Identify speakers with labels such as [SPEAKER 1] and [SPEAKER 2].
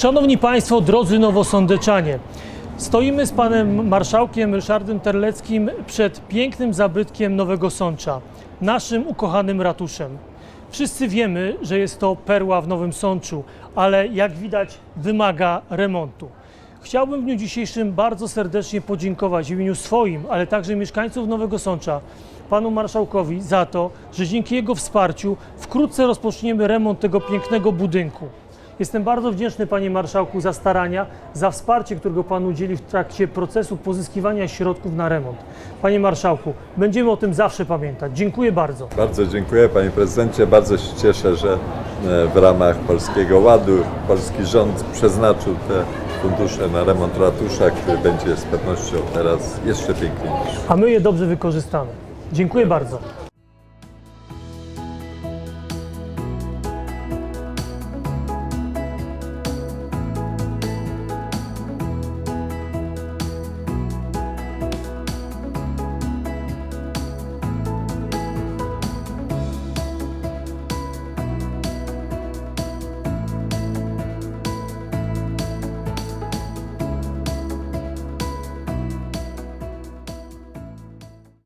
[SPEAKER 1] Szanowni Państwo, drodzy nowosądeczanie, stoimy z panem marszałkiem Ryszardem Terleckim przed pięknym zabytkiem Nowego Sącza, naszym ukochanym ratuszem. Wszyscy wiemy, że jest to perła w Nowym Sączu, ale jak widać wymaga remontu. Chciałbym w dniu dzisiejszym bardzo serdecznie podziękować w imieniu swoim, ale także mieszkańców Nowego Sącza panu marszałkowi za to, że dzięki jego wsparciu wkrótce rozpoczniemy remont tego pięknego budynku. Jestem bardzo wdzięczny panie marszałku za starania, za wsparcie, którego pan udzieli w trakcie procesu pozyskiwania środków na remont. Panie marszałku, będziemy o tym zawsze pamiętać. Dziękuję bardzo.
[SPEAKER 2] Bardzo dziękuję panie prezydencie. Bardzo się cieszę, że e, w ramach Polskiego Ładu polski rząd przeznaczył te fundusze na remont ratusza, który będzie z pewnością teraz jeszcze piękniejszy.
[SPEAKER 1] A my je dobrze wykorzystamy. Dziękuję bardzo.